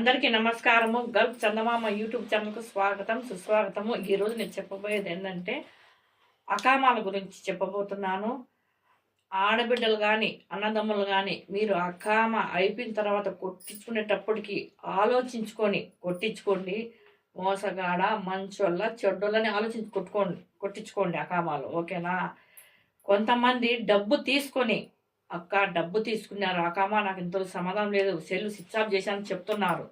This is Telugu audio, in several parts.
అందరికీ నమస్కారము. గల్ఫ్ చందమామ యూట్యూబ్ ఛానల్కు స్వాగతం సుస్వాగతము. ఈరోజు నేను చెప్పబోయేది ఏంటంటే అకామాల గురించి చెప్పబోతున్నాను. ఆడబిడ్డలు కానీ అన్నదమ్ములు కానీ మీరు అకామ అయిపోయిన తర్వాత కొట్టించుకునేటప్పటికి ఆలోచించుకొని కొట్టించుకోండి. మోసగాడ మంచోళ్ళ చెడ్డోళ్ళని ఆలోచించి కొట్టుకోండి కొట్టించుకోండి అకామాలు ఓకేనా? కొంతమంది డబ్బు తీసుకొని అక్క డబ్బు తీసుకున్నారు అక్కమ్మ నాకు ఇంత సమాధానం లేదు. సెల్ స్విచ్ ఆఫ్ చేశాను చెప్తున్నారు.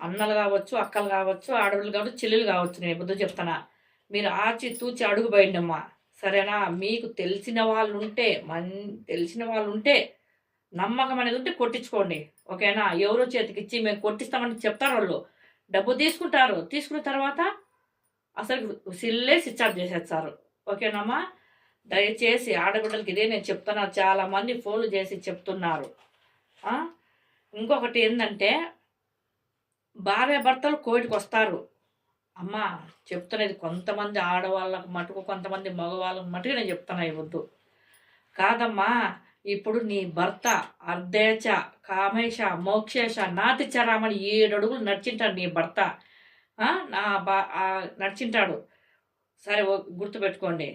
అన్నలు కావచ్చు అక్కలు కావచ్చు ఆడవాళ్ళు కావచ్చు చెల్లెలు కావచ్చు నేను బుద్ధి చెప్తానా మీరు ఆచి తూచి అడుగు పోయిండమ్మా సరేనా? మీకు తెలిసిన వాళ్ళు ఉంటే మన్ తెలిసిన వాళ్ళు ఉంటే నమ్మకం అనేది ఉంటే కొట్టించుకోండి. ఓకేనా? ఎవరో చేతికి ఇచ్చి మేము కొట్టిస్తామని చెప్తారు వాళ్ళు. డబ్బు తీసుకుంటారు. తీసుకున్న తర్వాత అసలు సిల్లే స్విచ్ ఆఫ్ చేసేస్తారు. ఓకేనమ్మా? దయచేసి ఆడబిడ్డలకి ఇదే నేను చెప్తున్నాను చాలా మంది ఫోన్లు చేసి చెప్తున్నారు. ఇంకొకటి ఏంటంటే భార్య భర్తలు కోటికి వస్తారు. అమ్మా చెప్తున్నది కొంతమంది ఆడవాళ్ళకు మటుకు కొంతమంది మగవాళ్ళకు మటుకు నేను చెప్తున్నా ఇవ్వద్దు కాదమ్మా ఇప్పుడు నీ భర్త అర్ధేచ కామేశ మోక్షేశ నాతి చరామని ఏడు అడుగులు నడిచింటాడు నీ భర్త. నా బా నడిచింటాడు. సరే గుర్తుపెట్టుకోండి.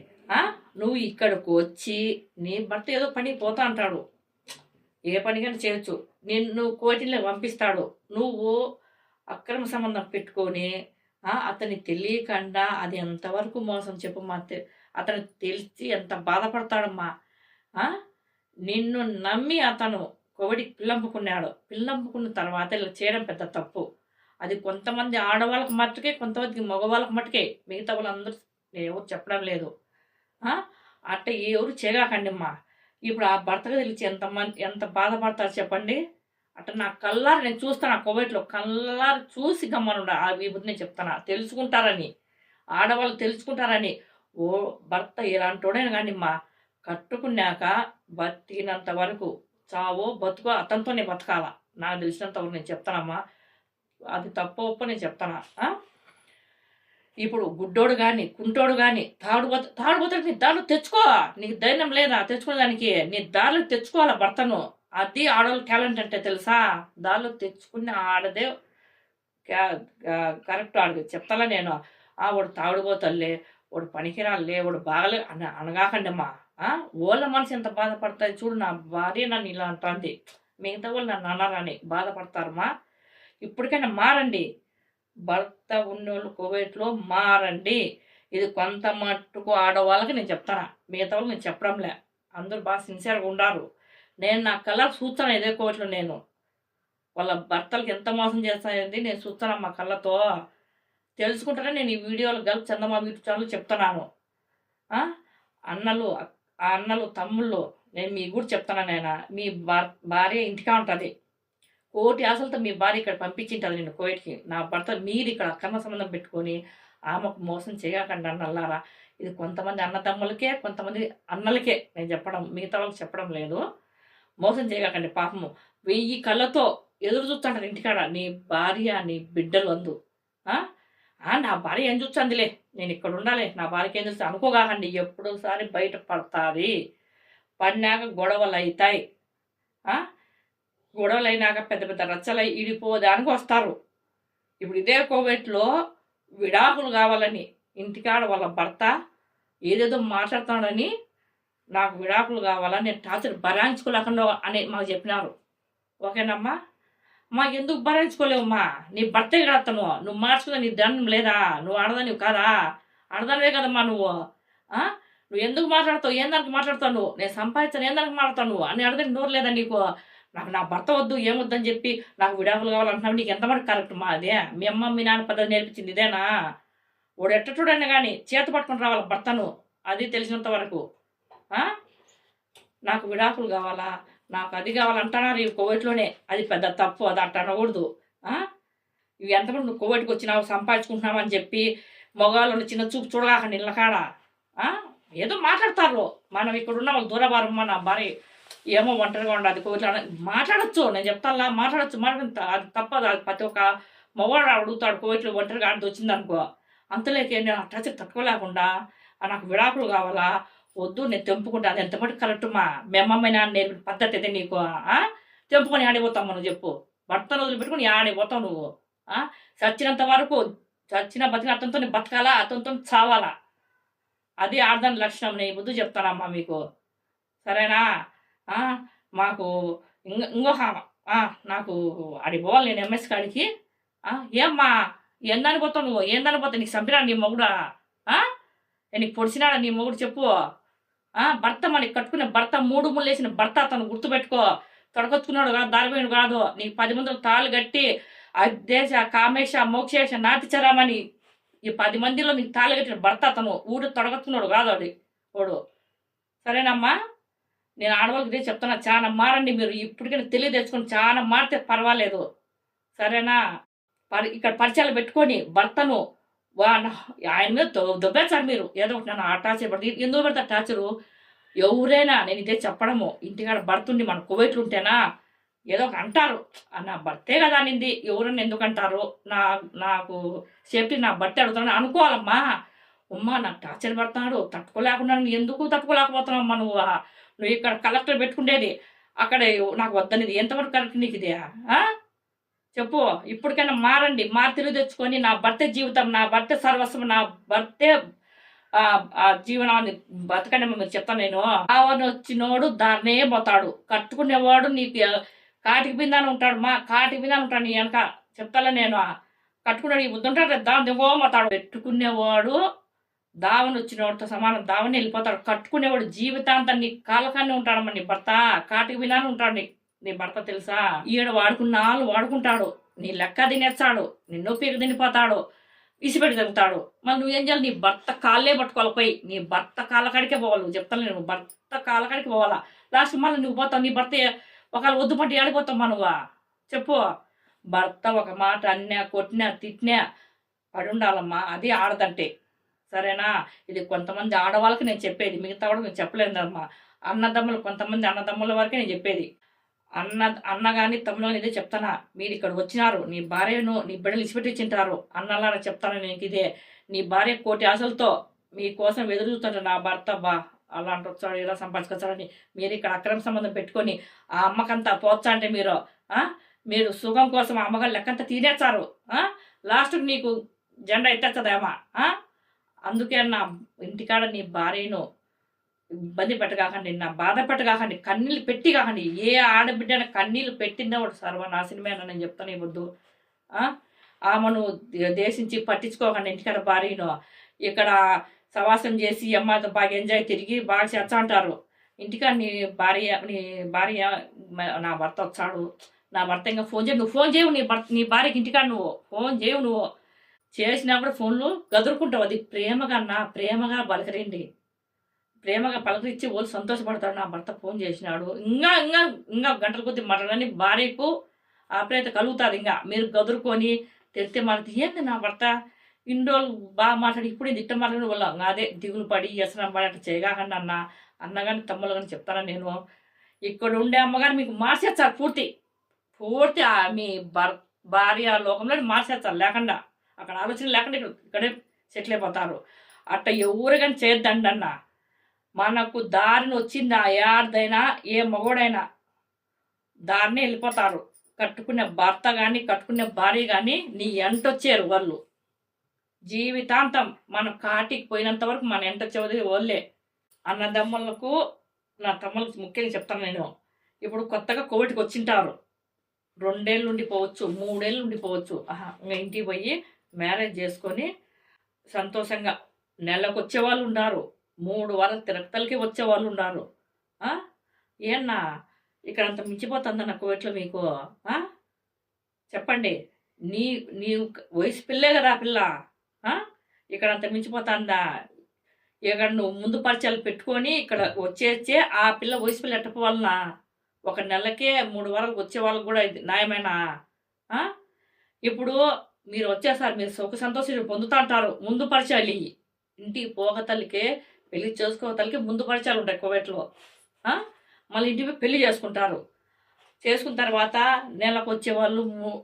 నువ్వు ఇక్కడికి వచ్చి నీ భర్త ఏదో పని పోతా అంటాడు. ఏ పనికైనా చేయొచ్చు. నిన్ను కోటిలో పంపిస్తాడు. నువ్వు అక్రమ సంబంధం పెట్టుకొని అతని తెలియకుండా అది ఎంతవరకు మోసం చెప్పమ్మా తె- అతను తెలిసి ఎంత బాధపడతాడమ్మా. నిన్ను నమ్మి అతను కోవిడి పిల్లంపుకున్నాడు. పిల్లంపుకున్న తర్వాత ఇలా చేయడం పెద్ద తప్పు. అది కొంతమంది ఆడవాళ్ళకి మట్టుకే కొంతమందికి మగవాళ్ళకి మట్టుకే. మిగతా వాళ్ళందరూ ఎవరు చెప్పడం లేదు. అట్ట ఎవరు చేయకండి అమ్మా ఇప్పుడు ఆ భర్తగా తెలిసి ఎంత మంది ఎంత బాధపడతారు చెప్పండి. అట్ట నా కల్లారు నేను చూస్తాను ఆ కోవిడ్లో కల్లారు చూసి గమ్మనుండ. ఆ విభూతి నేను చెప్తాను. తెలుసుకుంటారని. ఆడవాళ్ళు తెలుసుకుంటారని. ఓ భర్త ఇలాంటోడే కానీ మా కట్టుకున్నాక బతికినంత వరకు చావో బతుకో అతనితోనే బతకాల. నాకు తెలిసినంత వరకు నేను చెప్తానమ్మా. అది తప్ప ఒప్ప నేను చెప్తానా? ఇప్పుడు గుడ్డోడు కానీ కుంటోడు కానీ తాడుబోత తాడుబోతాడు నీ దారులు తెచ్చుకో. నీకు ధైర్యం లేదా తెచ్చుకోవడానికి? నీ దారులు తెచ్చుకోవాలా భర్తను? అది ఆడవాళ్ళ టాలెంట్ అంటే తెలుసా? దారులు తెచ్చుకున్న ఆడదే కరెక్ట్ ఆడదు. చెప్తాలా నేను? ఆ వాడు తాడుబోతల్లే వాడు పనికిరాలే వాడు బాగలే అని అనగాకండి అమ్మా వాళ్ళ మనసు ఎంత బాధపడతాయి చూడు నా భార్య నన్ను ఇలా అంటుంది. మిగతా వాళ్ళు నన్ను అనరని బాధపడతారమ్మా. ఇప్పటికైనా మారండి. భర్త ఉన్నోళ్ళు కువైట్లో మారండి. ఇది కొంత మట్టుకు ఆడవాళ్ళకి నేను చెప్తాను? మిగతా వాళ్ళకి నేను చెప్పడంలే. అందరూ బాగా సిన్సియర్గా ఉండారు. నేను నా కళ్ళకు చూస్తాను ఇదే కోవిట్లో నేను. వాళ్ళ భర్తలకు ఎంత మోసం చేస్తానేది నేను చూస్తాను మా కళ్ళతో. తెలుసుకుంటానే నేను ఈ వీడియోలు గల్ప్ చందమా యూట్యూబ్ ఛానల్ చెప్తున్నాను. అన్నలు ఆ అన్నలు తమ్ముళ్ళు నేను మీ కూడా చెప్తాను నేను మీ భార్య ఇంటికా ఉంటుంది. కోటి ఆశలతో మీ భార్య ఇక్కడ పంపించింటారు నేను కోయిట్కి నా భర్త మీరు ఇక్కడ అక్రమ సంబంధం పెట్టుకొని ఆమెకు మోసం చేయకండి అన్నల్లారా ఇది కొంతమంది అన్నదమ్ములకే కొంతమంది అన్నలకే. నేను చెప్పడం మిగతా వాళ్ళకి చెప్పడం లేదు. మోసం చేయకండి పాపము. వెయ్యి కళ్ళతో ఎదురు చూస్తుంటారు ఇంటికాడ. నీ భార్య నీ బిడ్డలు అందు. నా భార్య ఏం చూస్తుందిలే? నేను ఇక్కడ ఉండాలి. నా భార్యకి ఏం చూస్తే అనుకోగాకండి. ఎప్పుడోసారి బయట పడతాది. పడినాక గొడవలు అవుతాయి గొడవలైనాక పెద్ద పెద్ద రచ్చలై ఇడిపోదానికి వస్తారు. ఇప్పుడు ఇదే కోవిడ్లో విడాకులు కావాలని ఇంటికాడ వాళ్ళ భర్త ఏదేదో మాట్లాడుతున్నాడని నాకు విడాకులు కావాలని నేను టార్చర్ భరాయించుకోలేకుండా అని మాకు చెప్పినారు. ఓకేనమ్మా? మా ఎందుకు భరించుకోలేవమ్మా? నీ భర్త కడతాను నువ్వు మార్చుకున్న నీ దండం లేదా? నువ్వు ఆడదానివి కాదా? ఆడదానివే కదమ్మా నువ్వు నువ్వు ఎందుకు మాట్లాడతావు? ఏందానికి మాట్లాడతావు నువ్వు? నేను సంపాదించాను ఏందానికి మాట్లాడతావు నువ్వు? అని అడగడానికి నోరు లేదా నీకు? నాకు నా భర్త వద్దు ఏమొద్దని చెప్పి నాకు విడాకులు కావాలంటున్నావు నీకు ఎంతమంది కరెక్ట్ మా అదే? మీ అమ్మ మీ నాన్న పద్ధతి నేర్పించింది ఇదేనా? వాడు చూడండి కానీ చేత పట్టుకుని రావాలి భర్తను అది తెలిసినంత వరకు. నాకు విడాకులు కావాలా? నాకు అది కావాలంటున్నారు ఈ కోవిడ్లోనే. అది పెద్ద తప్పు అది అట్ట అనకూడదు. ఇవి ఎంతమంది నువ్వు కోవిడ్కి వచ్చినావు సంపాదించుకుంటున్నావు అని చెప్పి మగవాళ్ళు చిన్న చూపు చూడగాక ఇళ్ళకాడ ఏదో మాట్లాడతారు. మనం ఇక్కడ ఉన్న వాళ్ళు దూరభారం మన భార్య ఏమో ఒంటరిగా ఉండదు కోవిడ్లో మాట్లాడచ్చు నేను చెప్తాను మాట్లాడచ్చు. మాట్లాడ అది తప్పదు. అది ప్రతి ఒక్క మగవాడు అడుగుతాడు కోవిట్లో ఒంటరిగా ఆడితే వచ్చింది అనుకో అంతలేకే నేను టచ్ తక్కువ లేకుండా నాకు విడాకులు కావాలా? వద్దు నేను తెంపుకుంటా. అది ఎంత కరెక్ట్? మా మీ అమ్మమ్మ నాన్న నేర్పిన పద్ధతి అయితే నీకు తెంపుకొని ఆడిపోతాం నువ్వు చెప్పు. భర్తను వదిలిపెట్టుకుని ఆడే పోతావు నువ్వు చచ్చినంత వరకు చచ్చిన బతికిన అతనితో బతకాలా? అతనితో చావాలా? అది ఆర్దాని లక్షణం. నేను ముందు చెప్తానమ్మా మీకు. సరేనా? మాకు ఇంగ ఇంకొక ఆ, నాకు అడి పోవాలి నేను ఎంఎస్ కాడికి. ఏమ్మా ఏందని పోతావు నువ్వు? ఏందని పోతావు నీకు చంపినా నీ మొగుడా? నీకు పొడిచినాడా నీ మొగుడు చెప్పు. భర్త మనకి కట్టుకునే భర్త మూడు ముళ్ళు వేసిన భర్త అతను గుర్తుపెట్టుకో. తొడగొచ్చుకున్నాడు కాదు దారిపోయిన కాదు. నీకు పది మందిలో తాళ్ళు కట్టి అద్దేశ కామేశ మోక్షేశ నాటిచరామని ఈ పది మందిలో నీకు తాళ్ళు కట్టిన భర్త అతను ఊరు తొడగొచ్చుకున్నాడు కాదు వాడి వాడు సరేనమ్మా? నేను ఆడవాళ్ళకి ఇదే చెప్తున్నా చాలా మారండి మీరు. ఇప్పటికైనా తెలియ తెచ్చుకొని చాలా మారితే పర్వాలేదు. సరేనా? పరి ఇక్కడ పరిచయాలు పెట్టుకొని భర్తను వా ఆయన మీద దొబ్బేస్తారు మీరు. ఏదో ఒకటి నన్ను ఆ టార్చర్ పడుతుంది ఎందుకు పెడతారు టార్చరు? ఎవరైనా నేను ఇదే చెప్పడము. ఇంటికాడ భర్త ఉండి మన కువైట్లు ఉంటేనా? ఏదో ఒకటి అంటారు. నా భర్తే కదా అనింది. ఎవరన్నా ఎందుకు అంటారు? నా నాకు సేఫ్టీ నా భర్త అడుగుతాను అనుకోవాలమ్మా. అమ్మా నాకు టార్చర్ పడుతున్నాడు తట్టుకోలేకుండా ఎందుకు తట్టుకోలేకపోతున్నావు నువ్వు? నువ్వు ఇక్కడ కలెక్టర్ పెట్టుకుండేది. అక్కడ నాకు వద్దనేది. ఎంతవరకు కరెక్ట్ నీకు ఇదే చెప్పు. ఇప్పటికైనా మారండి. మారి తెచ్చుకొని నా భర్త జీవితం నా భర్త సర్వస్వం నా భర్తే ఆ, జీవనాన్ని బతకండి మీరు చెప్తాను నేను. ఆవరణ వచ్చినోడు దారినే పోతాడు. కట్టుకునేవాడు నీకు కాటికి బిందాని ఉంటాడు మా కాటికి బిందాని ఉంటాడు నీ వెనక. చెప్తాలే నేను. కట్టుకున్నాడు ఈ బుద్ధి ఉంటాడు దాని దిగో పోతాడు. పెట్టుకునేవాడు దావని వచ్చినవాడితో సమానం. దావని వెళ్ళిపోతాడు. కట్టుకునేవాడు జీవితాంతం నీ కాలకాన్ని ఉంటాడమ్మ నీ భర్త. కాటికి బిందాని ఉంటాడు నీ నీ భర్త తెలుసా? ఈడ వాడుకున్న వాళ్ళు వాడుకుంటాడు. నీ లెక్క తినేస్తాడు. నిన్ను పీక తినిపోతాడు. ఇసిపెట్టి తిరుగుతాడు మళ్ళీ నువ్వేం చేయాలి? నీ భర్త కాళ్ళే పట్టుకోవాలి పోయి. నీ భర్త కాళ్ళ కాడికే పోవాలి. నువ్వు చెప్తాను నేను. భర్త కాళ్ళ కాడికి పోవాలా? లాస్ట్ మళ్ళీ నువ్వు పోతావు. నీ భర్త ఒకవేళ వద్దు పట్టి ఆడిపోతావు నువ్వు. చెప్పు. భర్త ఒక మాట అన్నా కొట్టినా తిట్టినా పడి ఉండాలమ్మా అది ఆడదంటే. సరేనా? ఇది కొంతమంది ఆడవాళ్ళకి నేను చెప్పేది మిగతా కూడా నేను చెప్పలేదమ్మా. అన్నదమ్ములు కొంతమంది అన్నదమ్ముల వరకే నేను చెప్పేది. అన్న అన్న కానీ తమ్ముడు కానీ ఇదే చెప్తానా? మీరు ఇక్కడ వచ్చినారు నీ భార్యను నీ బిడ్డలు ఇచ్చిపెట్టి తింటారు అన్నలాగా చెప్తాను నేను ఇదే నీ భార్య కోటి ఆశలతో మీకోసం ఎదురు చూస్తుంటారు నా భర్త బా అలాంటి వచ్చాడు ఇలా సంపాదించుకొచ్చాడని మీరు ఇక్కడ అక్రమ సంబంధం పెట్టుకొని ఆ అమ్మకంతా పోచ్చా అంటే మీరు మీరు సుఖం కోసం ఆ అమ్మగారు లెక్కంతా తీనేస్తారు లాస్ట్కి నీకు జెండా ఎత్తేస్తుందేమా అందుకే నా ఇంటికాడ నీ భార్యను ఇబ్బంది పెట్టగాకండి నా బాధ పెట్టగాకండి కన్నీళ్ళు పెట్టి కాకండి ఏ ఆడబిడ్డ కన్నీళ్ళు పెట్టిందో వాడు సర్వనాశనమేనని నేను చెప్తాను ఇవ్వద్దు వద్దు. ఆమెను దేశించి పట్టించుకోకండి ఇంటికాడ భార్యను. ఇక్కడ సవాసం చేసి అమ్మాయితో బాగా ఎంజాయ్ తిరిగి బాగా చేస్తా అంటారు. ఇంటికాడ నీ భార్య నీ భార్య నా భర్త వచ్చాడు. నా భర్త ఇంకా ఫోన్ చేయి నువ్వు ఫోన్ చేయవు నీ భర్త నీ భార్యకి ఇంటికాడ నువ్వు. ఫోన్ చేయవు నువ్వు. చేసినా కూడా ఫోన్లు గదురుకుంటావు అది ప్రేమగా అన్న ప్రేమగా పలకరండి ప్రేమగా పలకరించి వాళ్ళు సంతోషపడతాడు. నా భర్త ఫోన్ చేసినాడు. ఇంకా ఇంకా ఇంకా గంటల కొద్ది మాట్లాడని భార్యకు ఆప్రేత కలుగుతారు ఇంకా మీరు గదురుకొని తెలితే మాట్లాడితే ఏంది నా భర్త? ఇన్ని రోజులు బాగా మాట్లాడి ఇప్పుడు ఇట్ట మాట్లాడిన వాళ్ళం అదే దిగులు పడి వ్యసనం పడి అట్లా చేయగాకండి అన్న అన్న కానీ తమ్ముళ్ళు కానీ చెప్తాను నేను? ఇక్కడ ఉండే అమ్మగారు మీకు మార్చేస్తారు పూర్తి. పూర్తి ఆ మీ భర్ భార్య లోకంలో మార్చేస్తారు లేకుండా. అక్కడ ఆలోచన లేకుండా ఇక్కడ ఇక్కడే సెటిల్ అయిపోతారు. అట్ట ఎవరు కానీ చేయొద్దండి అన్న. మనకు దారిని వచ్చింది ఆ ఏ మగోడైనా దారిని వెళ్ళిపోతారు. కట్టుకునే భర్త కానీ కట్టుకునే భార్య కానీ నీ ఎంట వచ్చారు వాళ్ళు? జీవితాంతం మనం కాటికి పోయినంత వరకు మన ఎంట వచ్చేది వాళ్ళే. అన్నదమ్ములకు నా తమ్ములకు ముఖ్యంగా చెప్తాను నేను. ఇప్పుడు కొత్తగా కోవిడ్కి వచ్చింటారు. రెండేళ్ళు ఉండిపోవచ్చు మూడేళ్ళు ఉండిపోవచ్చు. ఇంకా ఇంటికి పోయి మ్యారేజ్ చేసుకొని సంతోషంగా నెలకు వచ్చే వాళ్ళు ఉన్నారు. మూడు వారాలు తిరగతలకి వచ్చే వాళ్ళు ఉన్నారు. ఏన్నా ఇక్కడ అంత మించిపోతుందన్న కోవిట్లో మీకు చెప్పండి. నీ నీ వయసు పిల్లే కదా పిల్ల. ఇక్కడ అంత మించిపోతుందా? ఇక్కడ నువ్వు ముందు పరిచయాలు పెట్టుకొని ఇక్కడ వచ్చేచ్చే ఆ పిల్ల వయసు పిల్ల ఎట్టపోవాలనా ఒక నెలకే మూడు వారాలకు వచ్చే వాళ్ళకి కూడా ఇది న్యాయమేనా? ఇప్పుడు మీరు వచ్చేసారు మీరు సుఖ సంతోషాలు పొందుతా అంటారు ముందు పరిచయాలు ఇయ్యి. ఇంటికి పోక తల్లికే పెళ్ళి చేసుకో తల్లికి ముందు పరిచయాలు ఉంటాయి కోవేట్లో. మళ్ళీ ఇంటికి పెళ్ళి చేసుకుంటారు. చేసుకున్న తర్వాత నెలకు వచ్చేవాళ్ళు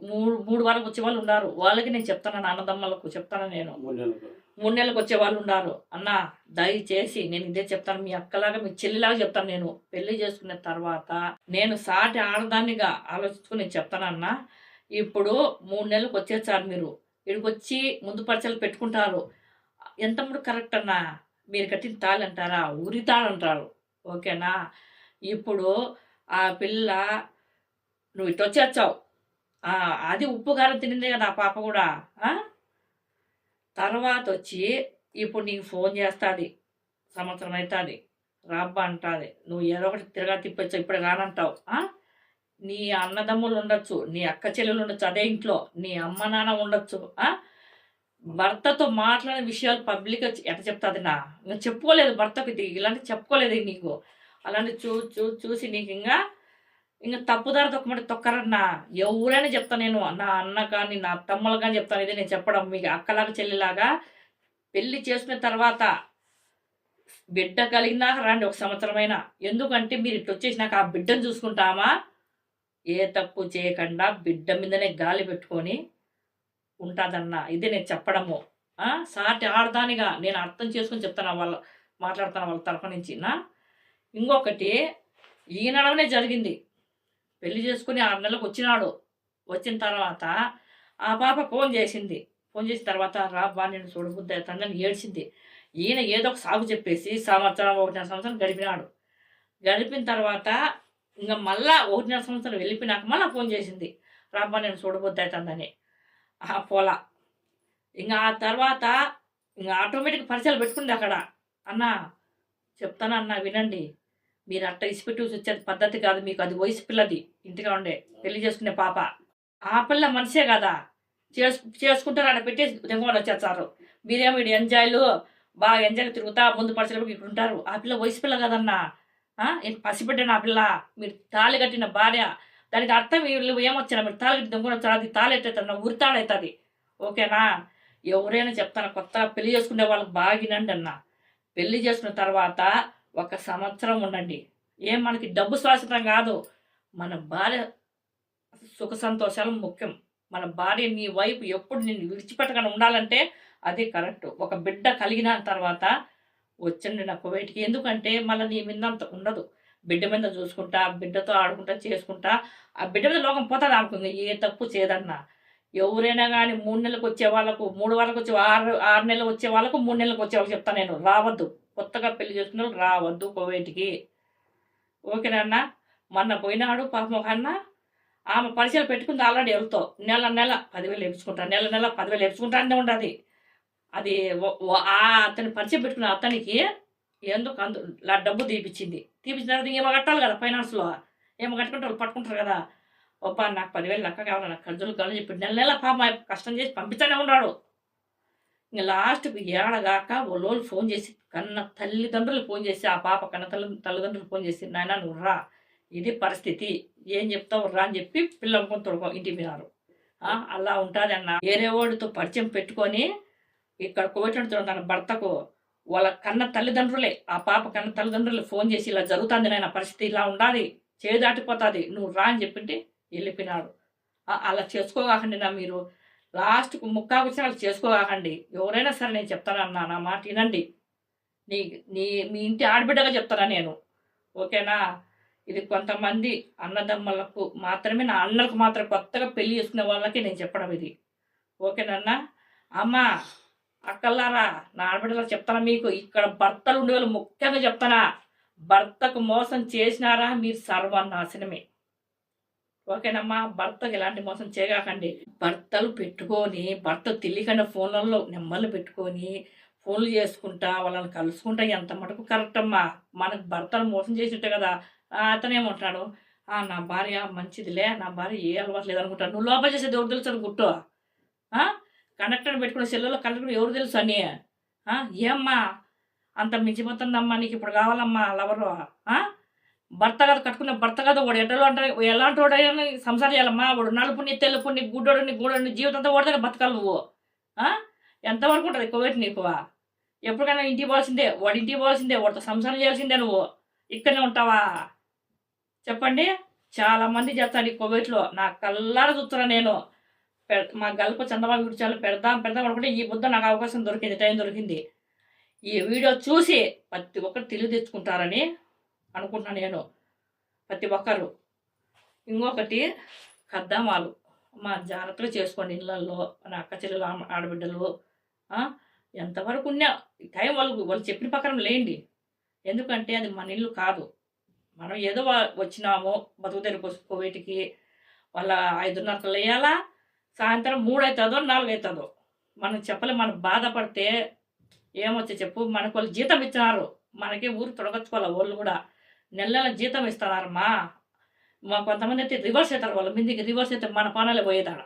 మూడు మూడు వారాలకు వచ్చే వాళ్ళు ఉన్నారు. వాళ్ళకి నేను చెప్తాను అన్నదమ్మలకు చెప్తాను నేను. మూడు నెలలకు. మూడు నెలలకు వచ్చే వాళ్ళు ఉన్నారు. అన్న దయచేసి నేను ఇదే చెప్తాను. మీ అక్కలాగా మీ చెల్లిలాగా చెప్తాను నేను. పెళ్ళి చేసుకున్న తర్వాత నేను సాటి ఆడదానిగా ఆలోచించుకుని చెప్తానన్నా ఇప్పుడు మూడు నెలలకు వచ్చేసారు మీరు. ఇక్కడికి వచ్చి ముందు పరిచయాలు పెట్టుకుంటారు. ఎంత ముడు కరెక్ట్ అన్నా? మీరు కట్టిన తాళి అంటారా? ఉరి తాళి అంటారు. ఓకేనా? ఇప్పుడు ఆ పిల్ల నువ్వు ఇటు వచ్చేచ్చావు అది ఉప్పు కారం తినిందే కదా ఆ పాప కూడా తర్వాత వచ్చి ఇప్పుడు నీకు ఫోన్ చేస్తుంది. సంవత్సరం అవుతుంది రాబ్బా అంటుంది. నువ్వు ఏదో ఒకటి తిరగా తిప్పొచ్చావు ఇప్పుడు రానంటావు. నీ అన్నదమ్ములు ఉండొచ్చు నీ అక్క చెల్లెలు ఉండొచ్చు అదే ఇంట్లో నీ అమ్మ నాన్న ఉండొచ్చు భర్తతో మాట్లాడిన విషయాలు పబ్లిక్ ఎట చెప్తుంది నా? ఇంకా చెప్పుకోలేదు భర్తకు ఇది ఇలాంటి చెప్పుకోలేదు నీకు. అలాంటి చూ చూ చూసి నీకు ఇంకా ఇంకా తప్పుదారి తొక్కమంటే తొక్కరన్నా. ఎవరైనా చెప్తాను నేను నా అన్న కానీ నా తమ్ములు కానీ చెప్తాను ఇది నేను చెప్పడం. మీకు అక్కలాగా చెల్లిలాగా పెళ్ళి చేసుకున్న తర్వాత బిడ్డ కలిగినాక రండి ఒక సంవత్సరమైనా. ఎందుకంటే మీరు ఇటు వచ్చేసినాక ఆ బిడ్డను చూసుకుంటామా? ఏ తప్పు చేయకుండా బిడ్డ మీదనే గాలి పెట్టుకొని ఉంటుందన్న. ఇది నేను చెప్పడము. సాటి ఆడదానిగా నేను అర్థం చేసుకుని చెప్తాను వాళ్ళ మాట్లాడుతాను వాళ్ళ తరఫు నుంచి. నా? ఇంకొకటి ఈనడమనే జరిగింది. పెళ్ళి చేసుకుని ఆరు నెలలకు వచ్చినాడు. వచ్చిన తర్వాత ఆ పాప ఫోన్ చేసింది. ఫోన్ చేసిన తర్వాత రా బా నేను చూడబుద్ది అవుతుందని ఏడ్చింది. ఈయన ఏదో ఒక సాగు చెప్పేసి సంవత్సరం ఒకటిన్నర సంవత్సరం గడిపినాడు. గడిపిన తర్వాత ఇంకా మళ్ళా ఒకటిన్నర సంవత్సరం వెళ్ళిపోయినాక మళ్ళీ ఫోన్ చేసింది. రాబ్బా నేను చూడబుద్ది ఆ పోలా. ఇంకా ఆ తర్వాత ఇంకా ఆటోమేటిక్ పరిచయాలు పెట్టుకుంది అక్కడ. అన్న చెప్తాను అన్న వినండి. మీరు అట్ట ఇసిపెట్టి వచ్చేది పద్ధతి కాదు మీకు. అది వయసు పిల్లది. ఇంటిగా ఉండే. పెళ్ళి చేసుకునే పాప. ఆ పిల్ల మనిషే కదా. చేసు చేసుకుంటారు అక్కడ పెట్టేసి దెంగోని వచ్చేస్తారు మీరేమో ఎంజాయ్లు బాగా ఎంజాయ్ తిరుగుతా ముందు పరిచయం ఇక్కడ ఉంటారు ఆ పిల్ల వయసు పిల్ల కదన్నా. నేను పసిబిడ్డ నా పిల్ల? మీరు తాళి కట్టిన భార్య. దానికి అర్థం వీళ్ళు ఏమొచ్చినా మీరు తాళి కట్టి దొంగ వచ్చారు. అది తాళి ఎట్టేస్తుంది ఉరితాడవుతుంది ఓకేనా? ఎవరైనా చెప్తాను కొత్తగా పెళ్ళి చేసుకునే వాళ్ళకి బాగినండి అన్న. పెళ్ళి చేసుకున్న తర్వాత ఒక సంవత్సరం ఉండండి. ఏం మనకి డబ్బు శాశ్వతం కాదు. మన భార్య సుఖ సంతోషాలు ముఖ్యం. మన భార్య నీ వైపు ఎప్పుడు నేను విడిచిపెట్టకుండా ఉండాలంటే అది కరెక్ట్. ఒక బిడ్డ కలిగిన తర్వాత వచ్చండి నా కువైట్కి. ఎందుకంటే మళ్ళీ నీ మీద అంత ఉండదు. బిడ్డ మీద చూసుకుంటా బిడ్డతో ఆడుకుంటా చేసుకుంటా ఆ బిడ్డ మీద లోకం పోతుంది అనుకుంది. ఏ తప్పు చేయదన్నా. ఎవరైనా కానీ మూడు నెలలకు వచ్చే వాళ్ళకు మూడు వాళ్ళకు వచ్చే ఆరు ఆరు నెలలు వచ్చే వాళ్ళకు మూడు నెలలకు వచ్చే వాళ్ళకి చెప్తాను నేను. రావద్దు. కొత్తగా పెళ్ళి చేసుకున్న వాళ్ళు రావద్దు కువైట్కి. ఓకేనా మొన్న పోయినాడు పాపం ఒక అన్న. ఆమె పరిచయాలు పెట్టుకుంది ఆల్రెడీ ఎవరితో? నెల నెల పదివేలు ఎప్పించుకుంటా నెల నెల పదివేలు వేపించుకుంటానే ఉండదు. అది ఆ అతని పరిచయం పెట్టుకున్న అతనికి ఎందుకు అందు డబ్బు తీపిచ్చింది. తీపిచ్చిన తర్వాత ఇంకేమో కట్టాలి కదా ఫైనాన్స్లో. ఏమో కట్టుకుంటే వాళ్ళు పట్టుకుంటారు కదా. ఒప్పా నాకు పదివేలు లెక్క కావాలి నాకు ఖర్చులు కావాలని చెప్పి నెల నెల పాప కష్టం చేసి పంపిస్తూనే ఉన్నాడు. ఇంకా లాస్ట్కి ఏడగాక వాళ్ళు ఫోన్ చేసి కన్న తల్లిదండ్రులు ఫోన్ చేసి ఆ పాప కన్న తల్లి తల్లిదండ్రులు ఫోన్ చేసి నాయన నువ్వు రా. ఇది పరిస్థితి. ఏం చెప్తావు? రా అని చెప్పి పిల్లలు తొడుకో ఇంటికి పోయినారు. అలా ఉంటుంది అన్న. వేరే వాడితో పరిచయం పెట్టుకొని ఇక్కడ కోవిడ్ తన భర్తకు వాళ్ళ కన్న తల్లిదండ్రులే ఆ పాప కన్న తల్లిదండ్రులు ఫోన్ చేసి ఇలా జరుగుతుంది నాయన పరిస్థితి ఇలా ఉండాలి చేయి దాటిపోతుంది నువ్వు రా అని చెప్పింటే వెళ్ళిపోయినాడు. అలా చేసుకోకండి నా మీరు. లాస్ట్కు ముక్కా వచ్చిన వాళ్ళు చేసుకోకండి ఎవరైనా సరే నేను చెప్తానన్నా నా మాట వినండి. నీ నీ మీ ఇంటి ఆడబిడ్డగా చెప్తానా నేను. ఓకేనా? ఇది కొంతమంది అన్నదమ్మలకు మాత్రమే నా అన్నలకు మాత్రం కొత్తగా పెళ్ళి చేసుకునే వాళ్ళకి నేను చెప్పడం ఇది. ఓకేనన్నా? అమ్మా అక్కల్లారా నా ఆడబిడ్డలు చెప్తానా మీకు? ఇక్కడ భర్తలు ఉండేవాళ్ళు ముఖ్యంగా చెప్తానా? భర్తకు మోసం చేసినారా? మీరు సర్వనాశనమే. ఓకేనమ్మా భర్తకు ఎలాంటి మోసం చేయగాకండి. భర్తలు పెట్టుకొని భర్త తెలియకుండా ఫోన్లలో నెమ్మలు పెట్టుకొని ఫోన్లు చేసుకుంటా వాళ్ళని కలుసుకుంటా ఎంత మటుకు కరెక్ట్ అమ్మా? మనకు భర్తలు మోసం చేసింటే కదా. అతనేమంటాడు అతను నా భార్య మంచిదిలే నా భార్య ఏ అలవాటు లేదనుకుంటాడు నువ్వు లోపల చేసేది ఎవరు తెలుసు గుట్టు. కండక్టర్ పెట్టుకున్న సెల్లులో కండక్టర్ ఎవరు తెలుసు అని ఏమ్మా? అంత మించిపోతుందమ్మా నీకు ఇప్పుడు కావాలమ్మా లవరు భర్త కదా కట్టుకునే భర్త కదా వాడు ఎటలో అంటే ఎలాంటి వాడైనా సంసారం చేయాలమ్మా? వాడు నలుపుని తెలుపుని గుడ్డోడిని గూడోడిని జీవితంతో వాడితే బతకాలి నువ్వు. ఎంతవరకు ఉంటుంది కోవిడ్ నీకు? ఎప్పటికైనా ఇంటికి పోవాల్సిందే వాడి ఇంటికి పోవాల్సిందే వాడితో సంసారం చేయాల్సిందే నువ్వు. ఇక్కడనే ఉంటావా? చెప్పండి. చాలా మంది చెప్తాను ఈ కోవిడ్లో. నా కల్లారా చూస్తున్నా నేను. మా గల్ప చందమా గురించి ఛానల్ పెడదాం పెడదాం అనుకుంటే ఈ బుద్ధ నాకు అవకాశం దొరికింది టైం దొరికింది. ఈ వీడియో చూసి ప్రతి ఒక్కరు తెలివి తెచ్చుకుంటారని అనుకుంటున్నాను నేను. ప్రతి ఒక్కరు. ఇంకొకటి కద్దామాలు మా జాగ్రత్తలు చేసుకోండి ఇళ్ళల్లో మన అక్క చెల్లెలు ఆడబిడ్డలు ఎంతవరకు ఉన్నా. టైం వాళ్ళు వాళ్ళు చెప్పిన ప్రకారం లేండి. ఎందుకంటే అది మన ఇల్లు కాదు. మనం ఏదో వచ్చినామో వచ్చినాము బతుకు కోవేటికి వాళ్ళ ఐదున్నరకు వేయాలా సాయంత్రం మూడు అవుతుందో నాలుగు అవుతుందో మనం చెప్పలే మనం బాధపడితే ఏమొచ్చే చెప్పు? మనకు వాళ్ళు జీతం ఇచ్చినారు. మనకి ఊరు తొడగొచ్చుకోవాలి వాళ్ళు కూడా. నెల నెల జీతం ఇస్తున్నారమ్మా. మా కొంతమంది అయితే రివర్స్ అవుతారు వాళ్ళ మీదకి రివర్స్ అయితే మన పానాలే పోయేదాడు.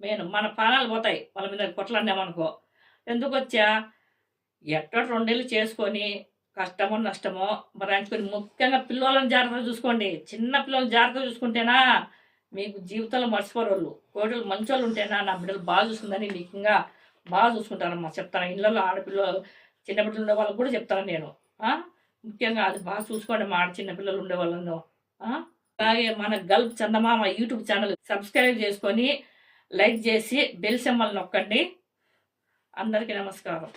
మెయిన్ మన పానాలు పోతాయి వాళ్ళ మీద కొట్లాడినామనుకో ఎందుకు వచ్చా? ఎట్టో రెండేళ్ళు చేసుకొని కష్టమో నష్టమో భరించుకొని ముఖ్యంగా పిల్లలను జాగ్రత్తగా చూసుకోండి. చిన్న పిల్లలను జాగ్రత్తగా చూసుకుంటేనా మీకు జీవితంలో మర్చిపోరు వాళ్ళు కోటలు మంచోళ్ళు ఉంటేనా నా బిడ్డలు బాగా చూసుకుందని మీకు ఇంకా బాగా చూసుకుంటారమ్మా చెప్తాను. ఇళ్ళలో ఆడపిల్లలు చిన్న బిడ్డలు ఉండే వాళ్ళకి కూడా చెప్తాను నేను. ముఖ్యంగా అది బాగా చూసుకోండి మా ఆడ చిన్న పిల్లలు ఉండే వాళ్ళను. అలాగే మన Gulf Chandamama YouTube channel subscribe చేసుకొని లైక్ చేసి బెల్ సింబల్ నొక్కండి. అందరికీ నమస్కారం.